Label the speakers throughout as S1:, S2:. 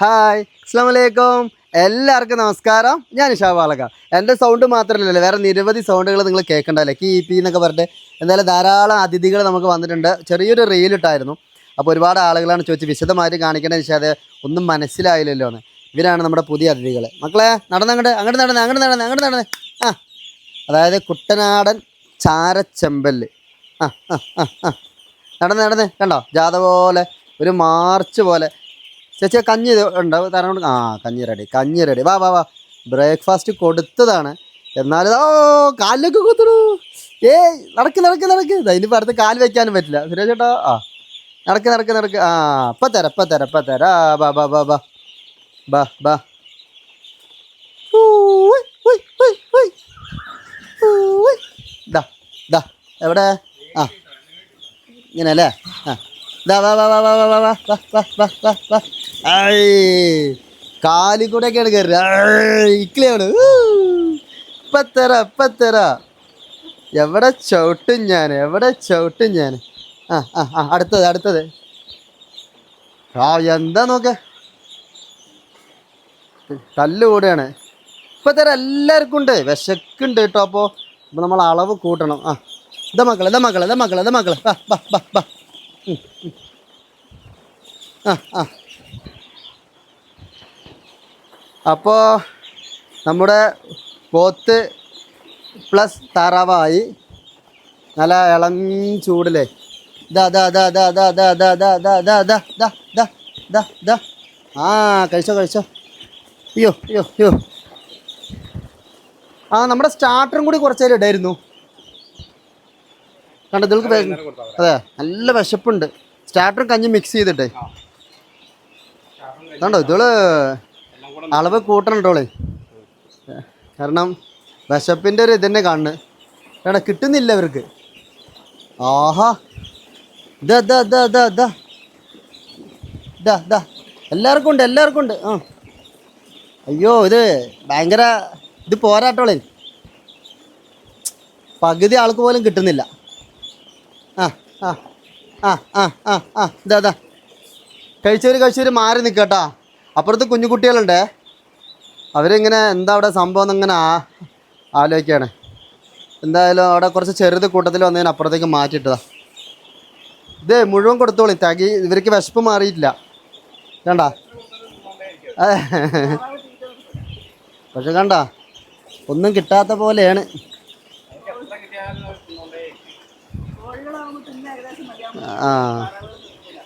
S1: Hi അസ്സാം വലൈക്കും എല്ലാവർക്കും നമസ്കാരം. ഞാൻ ഇഷാ ഇഷാബാലക എന്റെ സൗണ്ട് മാത്രമല്ലല്ലോ വേറെ നിരവധി സൗണ്ടുകൾ നിങ്ങൾ കേൾക്കണ്ടല്ലേ? കീ പി എന്നൊക്കെ പറഞ്ഞിട്ട് എന്തായാലും ധാരാളം അതിഥികൾ നമുക്ക് വന്നിട്ടുണ്ട്. ചെറിയൊരു റീലിട്ടായിരുന്നു അപ്പോൾ ഒരുപാട് ആളുകളാണ് ചോദിച്ച് വിശദമായിട്ട് കാണിക്കേണ്ടത് വെച്ചാൽ ഒന്നും മനസ്സിലായില്ലല്ലോ എന്ന്. ഇവരാണ് നമ്മുടെ പുതിയ അതിഥികൾ. മക്കളെ നടന്നങ്ങോട്ട് അങ്ങോട്ട് നടന്ന് അങ്ങോട്ട് നടന്ന് അങ്ങോട്ട് നടന്ന്. ആ അതായത് കുട്ടനാടൻ ചാരച്ചെമ്പൽ. ആ ആ ആ നടന്ന് നടന്ന് കണ്ടോ? ജാഥ പോലെ ഒരു മാർച്ച് പോലെ. ചേച്ചി കഞ്ഞി ഉണ്ടാവും തരാൻ കൊടുക്കും ആ കഞ്ഞി റെഡി കഞ്ഞി റെഡി വാ വാ വാ ബ്രേക്ക്ഫാസ്റ്റ് കൊടുത്തതാണ് എന്നാലും ഓ കാലിലൊക്കെ കുത്തണു ഏ നടക്ക് നടക്ക് നടക്ക് ഇനിയിപ്പോൾ അടുത്ത് കാൽ വെക്കാനും പറ്റില്ല സുരേഷ് ചേട്ടാ ആ നടക്ക് നടക്ക് നടക്ക് ആ ഇപ്പം തരാം ഇപ്പം തരാം ഇപ്പം തരാം ബാ ബാ ബാ ബാ ബാ ബാ. ദാ എവിടെ ആ ഇങ്ങനെ അല്ലേ ആ ദാ വാ വാ വാ വാ വാ വാ വാ വാ വാ വാ വാ കാലിൽ കൂടെയൊക്കെയാണ് കയറുക ഇക്ലിയാണ്. പത്തറ ഇപ്പത്തര എവിടെ ചവിട്ടും ഞാൻ എവിടെ ചവിട്ടും ഞാൻ. ആ ആ ആ അടുത്തത് അടുത്തത്. ആ എന്താ നോക്ക? തല്ലുകൂടെയാണ് ഇപ്പത്തര എല്ലാവർക്കും ഉണ്ട്. വിശക്കുണ്ട് കേട്ടോ അപ്പോൾ അപ്പോൾ നമ്മൾ അളവ് കൂട്ടണം. ആ ഇതാ മക്കളെ ഇതാ മക്കളെ ഇതാ മക്കളെ ഇതാ മക്കളെ. ബാ ബാ ബാ ബാ. ആ ആ. അപ്പോൾ നമ്മുടെ പോത്ത് പ്ലസ് താറാവായി നല്ല ഇളം ചൂടിലെ ദാ ദാ ദാ ദാ ദാ ദാ ദാ ദാ ദാ ദാ ദാ ദാ ദാ ദാ ദാ ആ കഴിച്ചോ കഴിച്ചോ അയ്യോ അയ്യോ അയ്യോ ആ നമ്മുടെ സ്റ്റാർട്ടറും കൂടി കുറച്ച് നേരം ഇടായിരുന്നു കണ്ടോ ഇതിൾക്ക് അതെ നല്ല വിശപ്പുണ്ട് സ്റ്റാർട്ടറും കഞ്ഞി മിക്സ് ചെയ്തിട്ടേ കണ്ടോ ഇതോൾ അളവ് കൂട്ടണുണ്ടോളെ കാരണം വിശപ്പിന്റെ ഒരു ഇതന്നെ കാണുന്നു കാരണം കിട്ടുന്നില്ല ഇവർക്ക്. ആഹാ. ഇതാ ഇതാ ഇതാ ഇതാ ഇതാ ഇതാ ഇതാ എല്ലാവർക്കും ഉണ്ട് എല്ലാവർക്കും ഉണ്ട്. ആ. അയ്യോ ഇത് ഭയങ്കര ഇത് പോരാട്ടോളെ പകുതി ആൾക്ക് പോലും കിട്ടുന്നില്ല. ആ ആ ആ ആ ആ. ആ ഇതാ കഴിച്ചവർ കഴിച്ചവർ മാറി നിൽക്കട്ടാ അപ്പുറത്ത് കുഞ്ഞു കുട്ടികളുണ്ടേ അവരിങ്ങനെ എന്താ അവിടെ സംഭവം എന്നിങ്ങനെ ആലോചിക്കുകയാണ്. എന്തായാലും അവിടെ കുറച്ച് ചെറുത് കൂട്ടത്തിൽ വന്നതിന് അപ്പുറത്തേക്ക് മാറ്റിയിട്ടതാ. ഇത് മുഴുവൻ കൊടുത്തോളി തകി ഇവർക്ക് വിശപ്പ് മാറിയിട്ടില്ല. കണ്ട? പക്ഷെ കണ്ട? ഒന്നും കിട്ടാത്ത പോലെയാണ്. ആ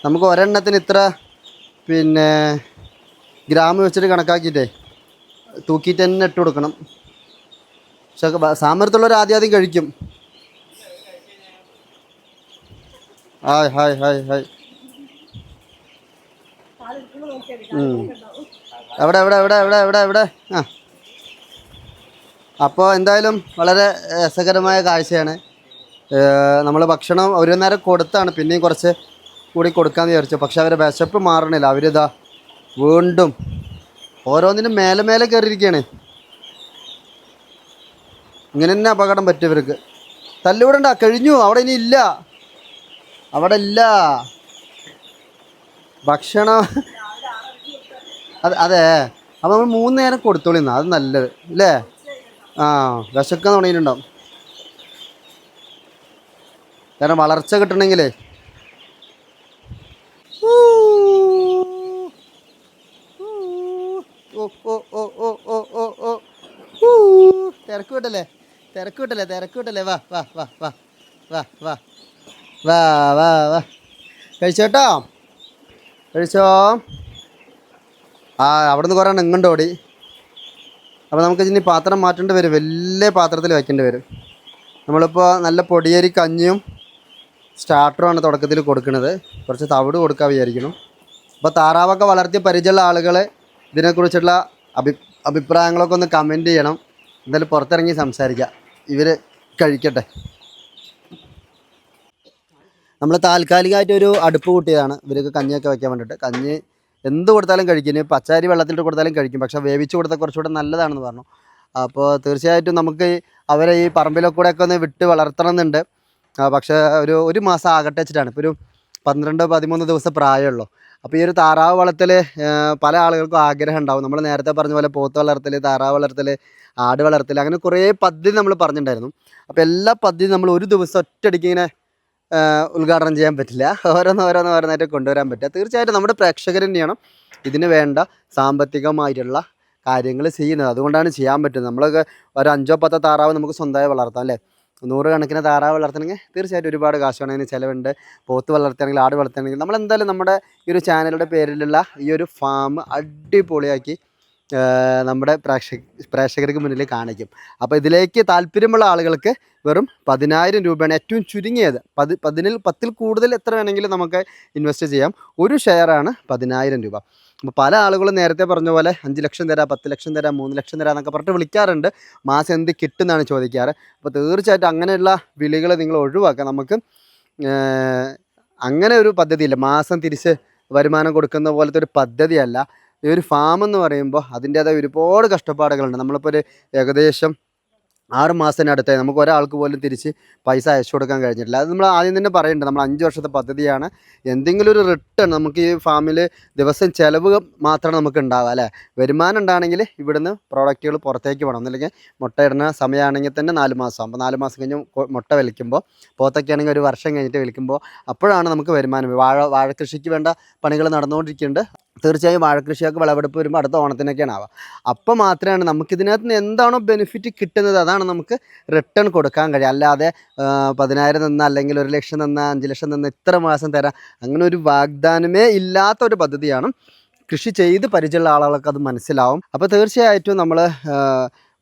S1: നമുക്ക് ഒരെണ്ണത്തിന് ഇത്ര പിന്നെ ഗ്രാം വെച്ചിട്ട് കണക്കാക്കിയിട്ടേ. തൂക്കിയിട്ട് തന്നെ ഇട്ട് കൊടുക്കണം. പക്ഷെ സാമർത്ഥ്യമുള്ളവർ ആദ്യം ആദ്യം കഴിക്കും. Hi hi hi hi. എവിടെ എവിടെ എവിടെ എവിടെ എവിടെ എവിടെ? ആ. അപ്പോൾ എന്തായാലും വളരെ രസകരമായ കാഴ്ചയാണ്. നമ്മൾ ഭക്ഷണം ഒരു നേരം കൊടുത്താണ്. പിന്നെയും കുറച്ച് കൂടി കൊടുക്കാമെന്ന് വിചാരിച്ചു. പക്ഷെ അവരെ വിശപ്പ് മാറണില്ല. അവരിതാ വീണ്ടും ഓരോന്നിനും മേലെ മേലെ കയറിയിരിക്കുകയാണ് ഇങ്ങനെ തന്നെ അപകടം പറ്റും ഇവർക്ക്. തല്ലുവിടണ്ട കഴിഞ്ഞു. അവിടെ ഇനി ഇല്ല. അവിടെ ഇല്ല. ഭക്ഷണം. അതെ അതെ. അപ്പം നമ്മൾ മൂന്ന് നേരം കൊടുത്തോളിന്നാ അത് നല്ലത്. അല്ലേ ആ വിശക്കാൻ തുടങ്ങിയിട്ടുണ്ടാവും. കാരണം വളർച്ച കിട്ടണമെങ്കിലേ. ഓ ഓ ഓ ഓ ഓ ഓ ഓ. തിരക്ക് വിട്ടല്ലേ തിരക്ക് വിട്ടല്ലേ തിരക്ക് വിട്ടല്ലേ വാ വാ വാ വാ. വാ വാ. വാ വാ വാ. കഴിച്ചോട്ടോ? കഴിച്ചോ? ആ അവിടെ നിന്ന് കുറേ എണ്ണം ഇങ്ങോട്ട് ഓടി. അപ്പോൾ നമുക്ക് ഇനി പാത്രം മാറ്റേണ്ടി വരും. വലിയ പാത്രത്തിൽ വയ്ക്കേണ്ടി വരും. നമ്മളിപ്പോൾ നല്ല പൊടിയരി കഞ്ഞിയും സ്റ്റാർട്ടറുമാണ് തുടക്കത്തിൽ കൊടുക്കുന്നത് കുറച്ച് തവിട് കൊടുക്കാൻ വിചാരിക്കണം അപ്പോൾ താറാവൊക്കെ വളർത്തി പരിചയമുള്ള ആളുകൾ ഇതിനെക്കുറിച്ചുള്ള അഭി അഭിപ്രായങ്ങളൊക്കെ ഒന്ന് കമന്റ് ചെയ്യണം. എന്തായാലും പുറത്തിറങ്ങി സംസാരിക്കാം. ഇവർ കഴിക്കട്ടെ. നമ്മൾ താൽക്കാലികമായിട്ട് ഒരു അടുപ്പ് കൂട്ടിയതാണ്. ഇവർക്ക് കഞ്ഞിയൊക്കെ വയ്ക്കാൻ വേണ്ടിയിട്ട് കഞ്ഞി എന്ത് കൊടുത്താലും കഴിക്കും. പച്ചാരി വെള്ളത്തിലിട്ട് കൊടുത്താലും കഴിക്കും. പക്ഷേ വേവിച്ച് കൊടുത്താൽ കുറച്ചുകൂടെ നല്ലതാണെന്ന് പറഞ്ഞു. അപ്പോൾ തീർച്ചയായിട്ടും നമുക്ക് അവരെ ഈ പറമ്പിലൊക്കെ കൂടെയൊക്കെ ഒന്ന് വിട്ട് വളർത്തണം എന്നുണ്ട് പക്ഷേ ഒരു ഒരു മാസം ആകട്ടെ വെച്ചിട്ടാണ്. ഇപ്പോൾ ഒരു പന്ത്രണ്ട് പതിമൂന്ന് ദിവസം പ്രായമുള്ളൂ. അപ്പോൾ ഈ ഒരു താറാവ് വളർത്തൽ പല ആളുകൾക്കും ആഗ്രഹം ഉണ്ടാവും. നമ്മൾ നേരത്തെ പറഞ്ഞ പോലെ പോത്ത് വളർത്തൽ താറാവ് വളർത്തൽ ആട് വളർത്തൽ അങ്ങനെ കുറേ പദ്ധതി നമ്മൾ പറഞ്ഞിട്ടുണ്ടായിരുന്നു. അപ്പോൾ എല്ലാ പദ്ധതിയും നമ്മൾ ഒരു ദിവസം ഒറ്റയടിക്ക് ഇങ്ങനെ ഉദ്ഘാടനം ചെയ്യാൻ പറ്റില്ല. ഓരോന്ന് ഓരോന്ന് ഓരോന്നായിട്ട് കൊണ്ടുവരാൻ പറ്റില്ല. തീർച്ചയായിട്ടും നമ്മുടെ പ്രേക്ഷകർ തന്നെയാണ് ഇതിന് വേണ്ട സാമ്പത്തികമായിട്ടുള്ള കാര്യങ്ങൾ ചെയ്യുന്നത്. അതുകൊണ്ടാണ് ചെയ്യാൻ പറ്റുന്നത്. നമ്മളൊക്കെ ഒരു അഞ്ചോ പത്തോ താറാവ് നമുക്ക് സ്വന്തമായി വളർത്താം അല്ലേ? നൂറ് കണക്കിന് താറാവ് വളർത്തണമെങ്കിൽ തീർച്ചയായിട്ടും ഒരുപാട് കാശ് വേണം അതിന് ചിലവുണ്ട്. പോത്ത് വളർത്തണമെങ്കിൽ ആട് വളർത്തണമെങ്കിൽ നമ്മൾ എന്തായാലും നമ്മുടെ ഈ ഒരു ചാനലിന്റെ പേരിലുള്ള ഈ ഒരു ഫാം അടിപൊളിയാക്കി നമ്മുടെ പ്രേക്ഷക പ്രേക്ഷകർക്ക് മുന്നിൽ കാണിക്കും. അപ്പോൾ ഇതിലേക്ക് താല്പര്യമുള്ള ആളുകൾക്ക് വെറും പതിനായിരം രൂപയാണ് ഏറ്റവും ചുരുങ്ങിയത്. പതി പതിനിൽ പത്തിൽ കൂടുതൽ എത്ര വേണമെങ്കിലും നമുക്ക് ഇൻവെസ്റ്റ് ചെയ്യാം. ഒരു ഷെയറാണ് പതിനായിരം രൂപ. അപ്പോൾ പല ആളുകളും നേരത്തെ പറഞ്ഞ പോലെ അഞ്ച് ലക്ഷം തരാം പത്ത് ലക്ഷം തരാം മൂന്ന് ലക്ഷം തരാം എന്നൊക്കെ പറഞ്ഞിട്ട് വിളിക്കാറുണ്ട്. മാസം എന്ത് കിട്ടുമെന്നാണ് ചോദിക്കാറ്. അപ്പോൾ തീർച്ചയായിട്ടും അങ്ങനെയുള്ള വിളികൾ നിങ്ങൾ ഒഴിവാക്കുക. നമുക്ക് അങ്ങനെ ഒരു പദ്ധതിയില്ല. മാസം തിരിച്ച് വരുമാനം കൊടുക്കുന്ന പോലത്തെ ഒരു പദ്ധതിയല്ല. ഈ ഒരു ഫാം എന്ന് പറയുമ്പോൾ അതിന്റേതായ ഒരുപാട് കഷ്ടപ്പാടുകളുണ്ട്. നമ്മളിപ്പോൾ ഒരു ഏകദേശം ആറ് മാസത്തിനടുത്തേ നമുക്ക് ഒരാൾക്ക് പോലും തിരിച്ച് പൈസ അയച്ചു കൊടുക്കാൻ കഴിഞ്ഞിട്ടില്ല. അത് നമ്മൾ ആദ്യം തന്നെ പറയുന്നുണ്ട് നമ്മൾ അഞ്ച് വർഷത്തെ പദ്ധതിയാണ്. എന്തെങ്കിലും ഒരു റിട്ടേൺ നമുക്ക് ഈ ഫാമിൽ ദിവസം ചിലവ് മാത്രമേ നമുക്ക് ഉണ്ടാവുക അല്ലേ? വരുമാനം ഉണ്ടാണെങ്കിൽ ഇവിടുന്ന് പ്രോഡക്റ്റുകൾ പുറത്തേക്ക് വേണം. ഒന്നില്ലെങ്കിൽ മുട്ട ഇടുന്ന സമയമാണെങ്കിൽ തന്നെ നാല് മാസം അപ്പോൾ നാല് മാസം കഴിഞ്ഞ് മുട്ട വലിക്കുമ്പോൾ പോത്തൊക്കെ ആണെങ്കിൽ ഒരു വർഷം കഴിഞ്ഞിട്ട് വലിക്കുമ്പോൾ അപ്പോഴാണ് നമുക്ക് വരുമാനം. വാഴ വാഴ കൃഷിക്ക് വേണ്ട പണികൾ നടന്നുകൊണ്ടിരിക്കുന്നുണ്ട്. തീർച്ചയായും വാഴക്കൃഷിയൊക്കെ വിളവെടുപ്പ് വരുമ്പോൾ അടുത്ത ഓണത്തിനൊക്കെയാണ് ആവുക. അപ്പോൾ മാത്രമാണ് നമുക്കിതിനകത്ത് നിന്ന് എന്താണോ ബെനിഫിറ്റ് കിട്ടുന്നത് അതാണ് നമുക്ക് റിട്ടേൺ കൊടുക്കാൻ കഴിയുക. അല്ലാതെ പതിനായിരം തന്ന അല്ലെങ്കിൽ ഒരു ലക്ഷം തന്ന അഞ്ച് ലക്ഷം തന്ന ഇത്ര മാസം തരാം അങ്ങനെ ഒരു വാഗ്ദാനമേ ഇല്ലാത്ത ഒരു പദ്ധതിയാണ് കൃഷി ചെയ്ത് പരിചയമുള്ള ആളുകൾക്ക് അത് മനസ്സിലാവും. അപ്പോൾ തീർച്ചയായിട്ടും നമ്മൾ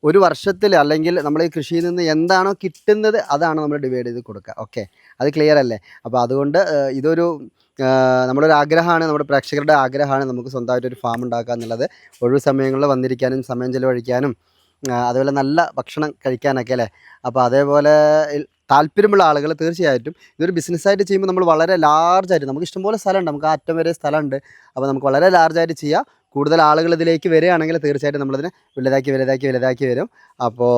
S1: ഒരു വർഷത്തിൽ അല്ലെങ്കിൽ നമ്മൾ ഈ കൃഷിയിൽ നിന്ന് എന്താണോ കിട്ടുന്നത് അതാണ് നമ്മൾ ഡിവൈഡ് ചെയ്ത് കൊടുക്കുക. ഓക്കെ അത് ക്ലിയർ അല്ലേ? അപ്പോൾ അതുകൊണ്ട് ഇതൊരു നമ്മുടെ ഒരു ആഗ്രഹമാണ് നമ്മുടെ പ്രേക്ഷകരുടെ ആഗ്രഹമാണ് നമുക്ക് സ്വന്തമായിട്ട് ഒരു ഫാം ഉണ്ടാക്കുക എന്നുള്ളത്. ഒഴിവ് സമയങ്ങളിൽ വന്നിരിക്കാനും സമയം ചിലവഴിക്കാനും അതുപോലെ നല്ല ഭക്ഷണം കഴിക്കാനൊക്കെ അല്ലേ? അപ്പോൾ അതേപോലെ താല്പര്യമുള്ള ആളുകൾ തീർച്ചയായിട്ടും ഇതൊരു ബിസിനസ്സായിട്ട് ചെയ്യുമ്പോൾ നമ്മൾ വളരെ ലാർജായിട്ട് നമുക്ക് ഇഷ്ടംപോലെ സ്ഥലമുണ്ട്. നമുക്ക് ആറ്റം വരെ സ്ഥലമുണ്ട്. അപ്പോൾ നമുക്ക് വളരെ ലാർജായിട്ട് ചെയ്യാം. കൂടുതൽ ആളുകൾ ഇതിലേക്ക് വരികയാണെങ്കിൽ തീർച്ചയായിട്ടും നമ്മളതിന് വലുതാക്കി വലുതാക്കി വലുതാക്കി വരും. അപ്പോൾ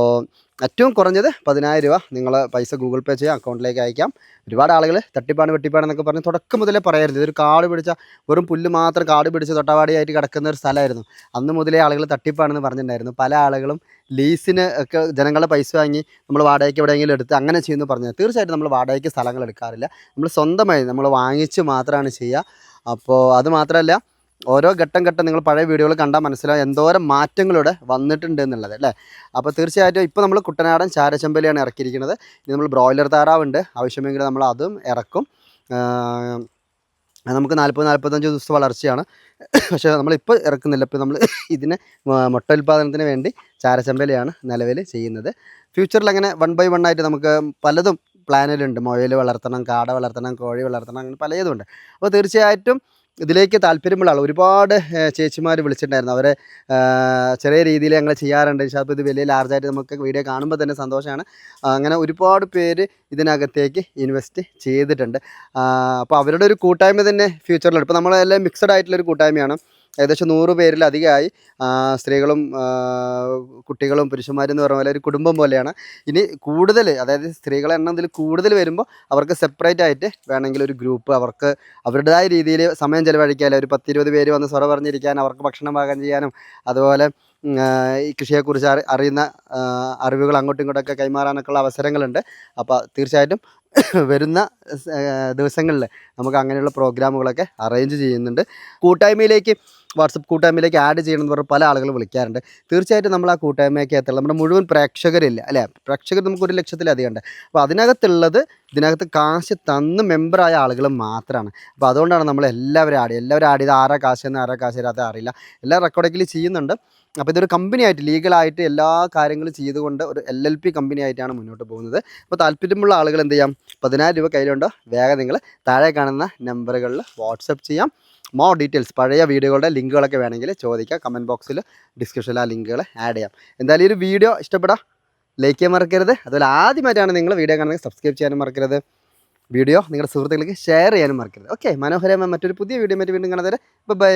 S1: ഏറ്റവും കുറഞ്ഞത് പതിനായിരം രൂപ നിങ്ങൾ പൈസ ഗൂഗിൾ പേ ചെയ്യാം അക്കൗണ്ടിലേക്ക് അയക്കാം. ഒരുപാട് ആളുകൾ തട്ടിപ്പാണ് വെട്ടിപ്പാണ് എന്നൊക്കെ പറഞ്ഞ് തുടക്കം മുതലേ പറയരുത്. ഇതൊരു കാട് പിടിച്ച വെറും പുല്ല് മാത്രം കാട് പിടിച്ച് തൊട്ടവാടിയായിട്ട് കിടക്കുന്ന ഒരു സ്ഥലമായിരുന്നു. അന്ന് മുതലേ ആളുകൾ തട്ടിപ്പാണെന്ന് പറഞ്ഞിട്ടുണ്ടായിരുന്നു. പല ആളുകളും ലീസിന് ഒക്കെ ജനങ്ങളുടെ പൈസ വാങ്ങി നമ്മൾ വാടകയ്ക്ക് എവിടെയെങ്കിലും എടുത്ത് അങ്ങനെ ചെയ്യുന്നു പറഞ്ഞത് തീർച്ചയായിട്ടും നമ്മൾ വാടകയ്ക്ക് സ്ഥലങ്ങൾ എടുക്കാറില്ല. നമ്മൾ സ്വന്തമായി നമ്മൾ വാങ്ങിച്ച് മാത്രമാണ് ചെയ്യുക. അപ്പോൾ അത് മാത്രമല്ല ഓരോ ഘട്ടം ഘട്ടം നിങ്ങൾ പഴയ വീഡിയോകൾ കണ്ടാൽ മനസ്സിലാവും എന്തോരം മാറ്റങ്ങളിവിടെ വന്നിട്ടുണ്ട് എന്നുള്ളത് അല്ലേ? അപ്പോൾ തീർച്ചയായിട്ടും ഇപ്പോൾ നമ്മൾ കുട്ടനാടൻ ചാരച്ചമ്പലിയാണ് ഇറക്കിയിരിക്കുന്നത്. ഇനി നമ്മൾ ബ്രോയിലർ താറാവുണ്ട്. ആവശ്യമെങ്കിൽ നമ്മൾ അതും ഇറക്കും. നമുക്ക് നാൽപ്പത് നാൽപ്പത്തഞ്ച് ദിവസം വളർച്ചയാണ്. പക്ഷേ നമ്മളിപ്പോൾ ഇറക്കുന്നില്ല. ഇപ്പോൾ നമ്മൾ ഇതിനെ മുട്ട ഉൽപ്പാദനത്തിന് വേണ്ടി ചാരച്ചമ്പലയാണ് നിലവിൽ ചെയ്യുന്നത്. ഫ്യൂച്ചറിൽ അങ്ങനെ വൺ ബൈ വൺ ആയിട്ട് നമുക്ക് പലതും പ്ലാനിലുണ്ട് മുയൽ വളർത്തണം കാട വളർത്തണം കോഴി വളർത്തണം അങ്ങനെ പലതുമുണ്ട് അപ്പോൾ തീർച്ചയായിട്ടും ഇതിലേക്ക് താല്പര്യമുള്ള ആൾ ഒരുപാട് ചേച്ചിമാർ വിളിച്ചിട്ടുണ്ടായിരുന്നു. അവരെ ചെറിയ രീതിയിൽ ഞങ്ങൾ ചെയ്യാറുണ്ട്. അപ്പോൾ ഇത് വലിയ ലാർജായിട്ട് നമുക്ക് വീഡിയോ കാണുമ്പോൾ തന്നെ സന്തോഷമാണ് അങ്ങനെ ഒരുപാട് പേര് ഇതിനകത്തേക്ക് ഇൻവെസ്റ്റ് ചെയ്തിട്ടുണ്ട്. അപ്പോൾ അവരുടെ ഒരു കൂട്ടായ്മ തന്നെ ഫ്യൂച്ചറിലുണ്ട് ഇപ്പോൾ നമ്മളെല്ലാം മിക്സഡ് ആയിട്ടുള്ളൊരു കൂട്ടായ്മയാണ്. ഏകദേശം നൂറ് പേരിലധികമായി സ്ത്രീകളും കുട്ടികളും പുരുഷന്മാരും എന്ന് പറഞ്ഞ പോലെ ഒരു കുടുംബം പോലെയാണ്. ഇനി കൂടുതൽ അതായത് സ്ത്രീകളെ എണ്ണം ഇതിൽ കൂടുതൽ വരുമ്പോൾ അവർക്ക് സെപ്പറേറ്റ് ആയിട്ട് വേണമെങ്കിൽ ഒരു ഗ്രൂപ്പ് അവർക്ക് അവരുടേതായ രീതിയിൽ സമയം ചിലവഴിക്കാൻ ഒരു പത്തിരുപത് പേര് വന്ന് സ്വറ പറഞ്ഞിരിക്കാൻ അവർക്ക് ഭക്ഷണം പാകം ചെയ്യാനും അതുപോലെ ഈ കൃഷിയെക്കുറിച്ച് അറി അറിയുന്ന അറിവുകൾ അങ്ങോട്ടും ഇങ്ങോട്ടൊക്കെ കൈമാറാനൊക്കെയുള്ള അവസരങ്ങളുണ്ട്. അപ്പോൾ തീർച്ചയായിട്ടും വരുന്ന ദിവസങ്ങളിൽ നമുക്ക് അങ്ങനെയുള്ള പ്രോഗ്രാമുകളൊക്കെ അറേഞ്ച് ചെയ്യുന്നുണ്ട്. കൂട്ടായ്മയിലേക്ക് വാട്സപ്പ് കൂട്ടായ്മയിലേക്ക് ആഡ് ചെയ്യണമെന്ന് പറഞ്ഞ് പല ആളുകൾ വിളിക്കാറുണ്ട്. തീർച്ചയായിട്ടും നമ്മൾ ആ കൂട്ടായ്മയൊക്കെ എത്തണം. നമ്മുടെ മുഴുവൻ പ്രേക്ഷകരില്ല അല്ലേ? പ്രേക്ഷകർ നമുക്ക് ഒരു ലക്ഷത്തിലധികം ഉണ്ട്. അപ്പോൾ അതിനകത്തുള്ളത് ഇതിനകത്ത് കാശ് തന്ന് മെമ്പറായ ആളുകൾ മാത്രമാണ് അപ്പോൾ അതുകൊണ്ടാണ് നമ്മൾ എല്ലാവരും ആഡ് എല്ലാവരും ആഡ് ചെയ്ത് ആരാ കാശ് എന്ന് ആരാ കാശ് തരാത്ത അറിയില്ല. എല്ലാ റെക്കോർഡൊക്കെ ചെയ്യുന്നുണ്ട്. അപ്പോൾ ഇതൊരു കമ്പനി ആയിട്ട് ലീഗലായിട്ട് എല്ലാ കാര്യങ്ങളും ചെയ്തുകൊണ്ട് ഒരു എൽ എൽ പി കമ്പനി ആയിട്ടാണ് മുന്നോട്ട് പോകുന്നത്. അപ്പോൾ താല്പര്യമുള്ള ആളുകൾ എന്ത് ചെയ്യാം? പതിനായിരം രൂപ കയ്യിലുണ്ടോ? വേഗം നിങ്ങൾ താഴെ കാണുന്ന നമ്പറുകളിൽ വാട്സപ്പ് ചെയ്യാം. മോർ ഡീറ്റെയിൽസ് പഴയ വീഡിയോകളുടെ ലിങ്കുകളൊക്കെ വേണമെങ്കിൽ ചോദിക്കുക കമന്റ് ബോക്സിൽ ഡിസ്ക്രിപ്ഷനിൽ ആ ലിങ്കുകൾ ആഡ് ചെയ്യാം. എന്തായാലും ഈ ഒരു വീഡിയോ ഇഷ്ടപ്പെടാം ലൈക്ക് ചെയ്യാൻ മറക്കരുത്. അതുപോലെ ആദ്യമായിട്ടാണ് നിങ്ങൾ വീഡിയോ കാണുന്നത് സബ്സ്ക്രൈബ് ചെയ്യാനും മറക്കരുത്. വീഡിയോ നിങ്ങളുടെ സുഹൃത്തുക്കൾക്ക് ഷെയർ ചെയ്യാനും മറക്കരുത്. ഓക്കെ മനോഹരമായ മറ്റൊരു പുതിയ വീഡിയോ മറ്റു വീണ്ടും കാണാതെ ബൈ